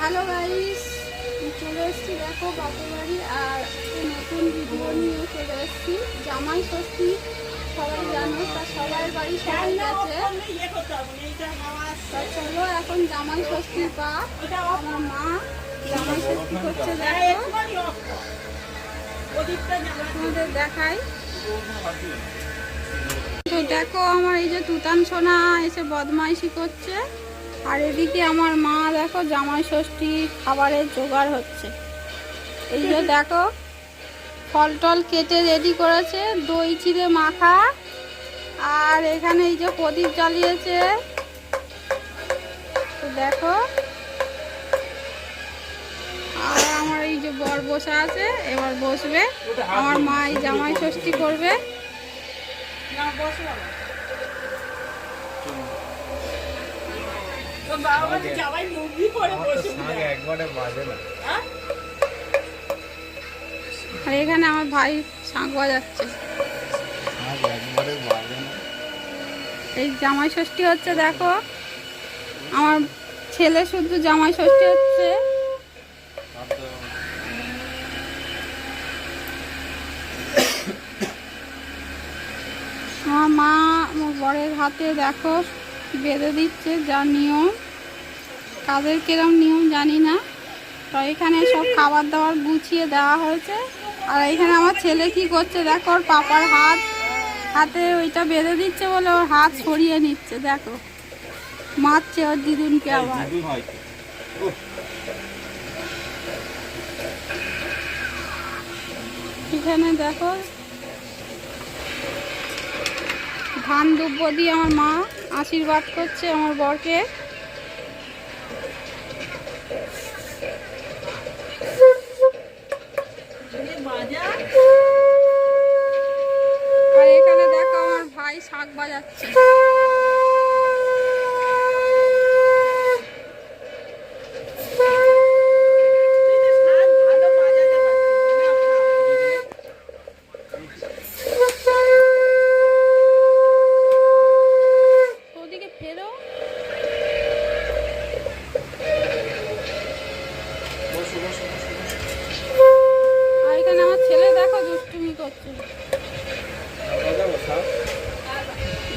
Hello guys চলে এসেছি দেখো বাপের বাড়ি আর নতুন ভিডিও নিয়ে চলে এসেছি। জামাই ষষ্ঠী সবাই জানো তা সবাই বাড়ি সবাই গেছে। তা চলো এখন জামাই ষষ্ঠী পা আমার মা জামাই ষষ্ঠী করছে দেখো। তোমাদের দেখাই। তো দেখো আমার এই যে তুতান সোনা এসে বদমাইশি করছে। আর এদিকে আমার মা দেখো, জামাই ষষ্ঠী খাবারের জোগাড় হচ্ছে। এই যে দেখো, ফল টল কেটে রেডি করেছে, দই, চিড়ে মাখা, আর এখানে এই যে প্রদীপ জ্বালিয়েছে। তো দেখো, আর আমার এই যে বর বসে আছে, এবার বসবে। আমার মা এই জামাই ষষ্ঠী করবে। না আর এখানে আমার ভাই শাঁখ বাজাচ্ছে। এই জামাই ষষ্ঠী হচ্ছে দেখো। আমার ছেলে শুধু জামাই ষষ্ঠী হচ্ছে। আমার মা আমার বরের হাতে দেখো। বেঁধে দিচ্ছে যা নিয়ম। কাদের কিরম নিয়ম জানি না। তো এখানে সব খাবার দাবার গুছিয়ে দেওয়া হয়েছে। আর এখানে আমার ছেলে কি করছে দেখো ওর পাপার হাত হাতে ওইটা বেঁধে দিচ্ছে বলে ওর হাত সরিয়ে নিচ্ছে দেখো। মারছে ওর দিদুনকে আবার। এখানে দেখো ধান দুব্য দিয়ে আমার মা আশীর্বাদ করছে আমার বরকে। আর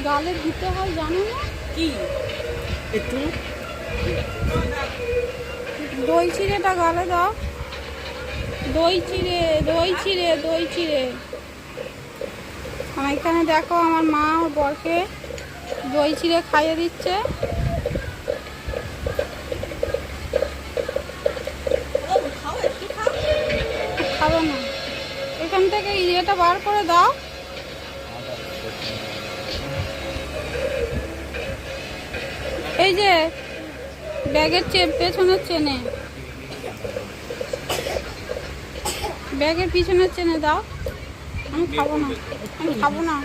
গালে দিতে হয় জানো না? কি? একটু। দই চিড়েটা গালে দাও। দই চিড়ে দই চিড়ে দই চিড়ে। আমার এখানে দেখো আমার মা বরকে দই চিড়ে খাইয়ে দিচ্ছে। খাবে না। এখান থেকে ইয়েটা বার করে দাও। এই যে ব্যাগের চে পেছনের চেনে। ব্যাগের পিছনের চেনে দাও। আমি খাব না আমি খাব না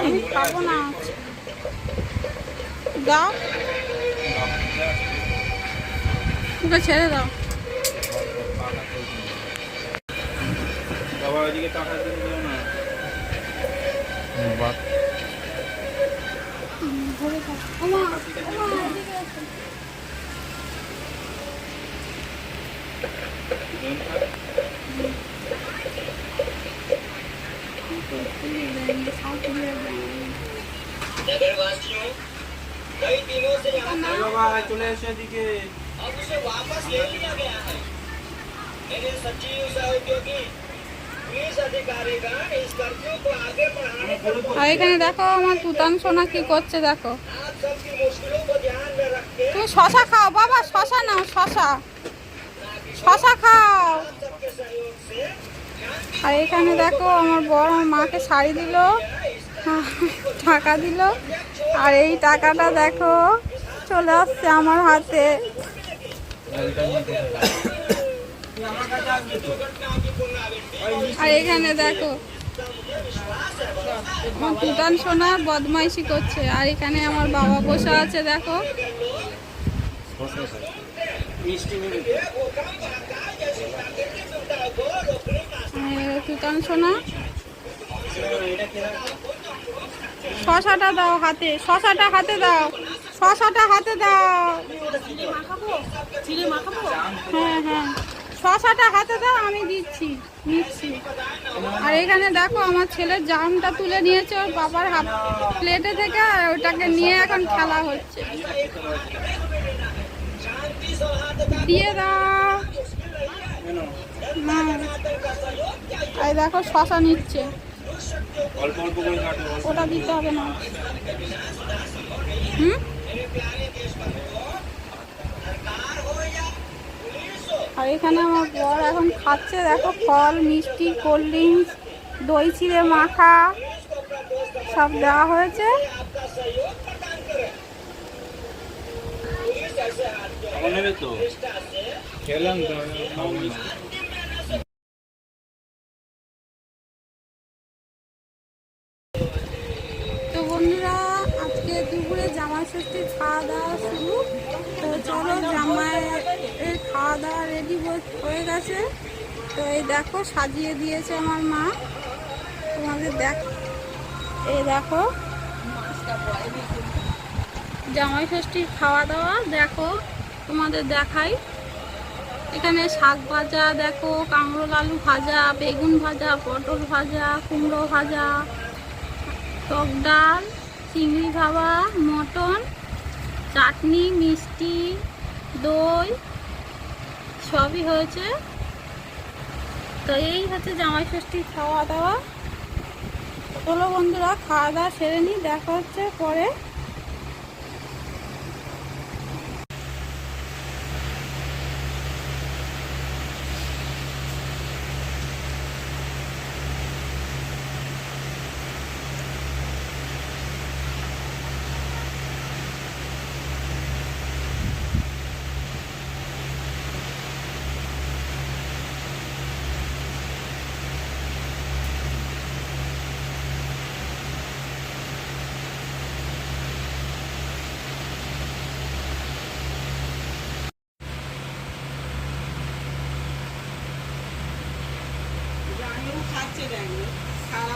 আমি খাব না। দাও। ওকে ছেড়ে দাও। বাবা, ওইদিকে টাকা দিয়ে দিও না। থাক। ওমা ওমা এদিকে এসো। দিন থাক। नगरवासियों कई दिनों से यहाँ এই বাবা, চলে এসো এদিকে। अब उसे वापस ले लिया गया है मेरे सचिव सहयोगी पुलिस अधिकारीगण इस कर्फ्यू को आगे बढ़ाने पर আর এখানে দেখো আমার তুতান সোনা কি করছে দেখো आप सबकी मुश्किलों को ध्यान में रख के তুমি শশা খাও বাবা শশা নাও শশা শশা খাও আর এখানে দেখো আমার আমার মাকে শাড়ি দিল টাকা দিল। আর এই টাকাটা দেখো চলে আসছে আমার হাতে। আর এখানে দেখো তুতান সোনা বদমাইশি করছে। আর এখানে আমার বাবা বসে আছে, দেখো। মিষ্টি আর সোনা এটা শশাটা দাও হাতে, শশাটা হাতে দাও, শশাটা হাতে দাও। হ্যাঁ হ্যাঁ। শশাটা হাতে দাও, আমি দিচ্ছি, নিচ্ছি। আর এখানে দেখো আমার ছেলে জামটা তুলে নিয়েছে ওর বাবার হাত প্লেটে থেকে, আর ওটাকে নিয়ে এখন খেলা হচ্ছে। দিয়ে দাও। না এই দেখো শশা নিচ্ছে। অল্প অল্প করে কাটো ওটা দিতে হবে না। হুম? আর এখানে আমার বর এখন খাচ্ছে দেখো ফল মিষ্টি কোল্ড ড্রিঙ্কস দই চিড়ে মাখা সব দেওয়া হয়েছে। খেলাম বন্ধুরা, আজকে দুপুরে জামাই ষষ্ঠীর খাওয়া দাওয়া শুরু। তো চলো জামাইয়ের খাওয়া দাওয়া রেডি হয়ে গেছে। তো এই দেখো, সাজিয়ে দিয়েছে আমার মা। তোমাদের দেখ, এই দেখো। জামাই ষষ্ঠীর খাওয়া দাওয়া, দেখো, তোমাদের দেখাই। এখানে শাক ভাজা, দেখো কাঁকরোল আলু ভাজা, বেগুন ভাজা, পটল ভাজা, কুমড়ো ভাজা, টক ডাল। চিংড়ি ভাবা, মটন, চাটনি, মিষ্টি, দই, সবই হয়েছে। তো এই হচ্ছে জামাই ষষ্ঠীর খাওয়া দাওয়া। চলো বন্ধুরা, খাওয়া দাওয়া সেরে নিই, দেখা হচ্ছে পরে।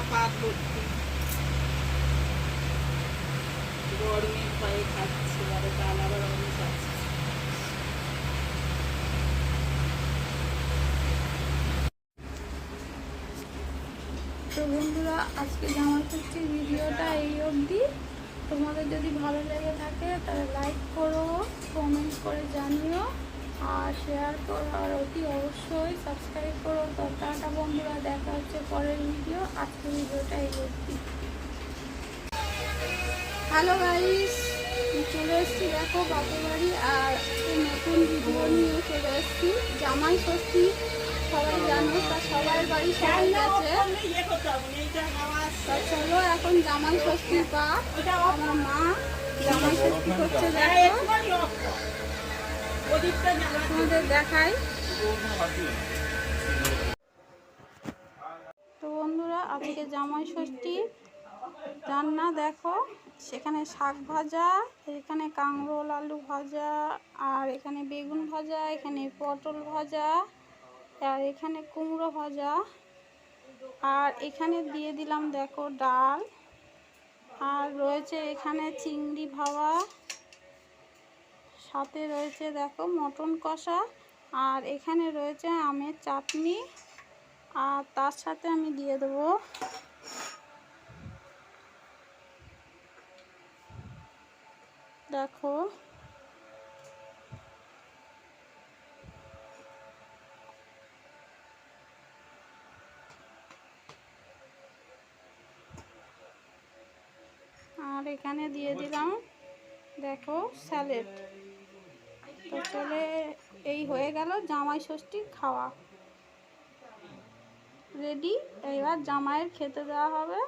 সারা পাত ভর্তি গরমের ভয়ে খাচ্ছে আর ডাল আবার অনেক খাচ্ছে তো বন্ধুরা, আজকে জামা ষষ্ঠীর ভিডিওটা এই অবধি। তোমাদের যদি ভালো লেগে থাকে, তাহলে লাইক করো কমেন্ট করে জানিও। আর শেয়ার করো আর অতি অবশ্যই সাবস্ক্রাইব করো। তো টাটা বন্ধুরা দেখা হচ্ছে পরের ভিডিও আজকের ভিডিওটা এই অবধি। হ্যালো গাইস চলে এসেছি। দেখো বাপের বাড়ি আর নতুন ভিডিও নিয়ে চলে এসেছি। জামাই ষষ্ঠী সবাই জানো তা সবার বাড়ি সবাই গেছে। চলো এখন জামাই ষষ্ঠী পা আমার মা জামাই ষষ্ঠী করছে দেখো। তোমাদের দেখাই। তো বন্ধুরা, আজকে জামাই ষষ্ঠী। রান্না দেখো, সেখানে শাক ভাজা, এখানে কাঁকরোল, আলু ভাজা, আর এখানে বেগুন ভাজা, এখানে পটল ভাজা, আর এখানে কুমড়ো ভাজা। আর এখানে দিয়ে দিলাম, দেখো ডাল। আর রয়েছে এখানে চিংড়ি ভাবা সাথে রয়েছে দেখো মটন কষা, আর এখানে রয়েছে আমের চাটনি, আর তার সাথে আমি দিয়ে দেবো দেখো আর এখানে দিয়ে দিলাম দেখো স্যালেড। তো চলে এই হয়ে গেল জামাই ষষ্ঠী খাওয়া। রেডি এবার জামাইয়ের খেতে দেওয়া হবে।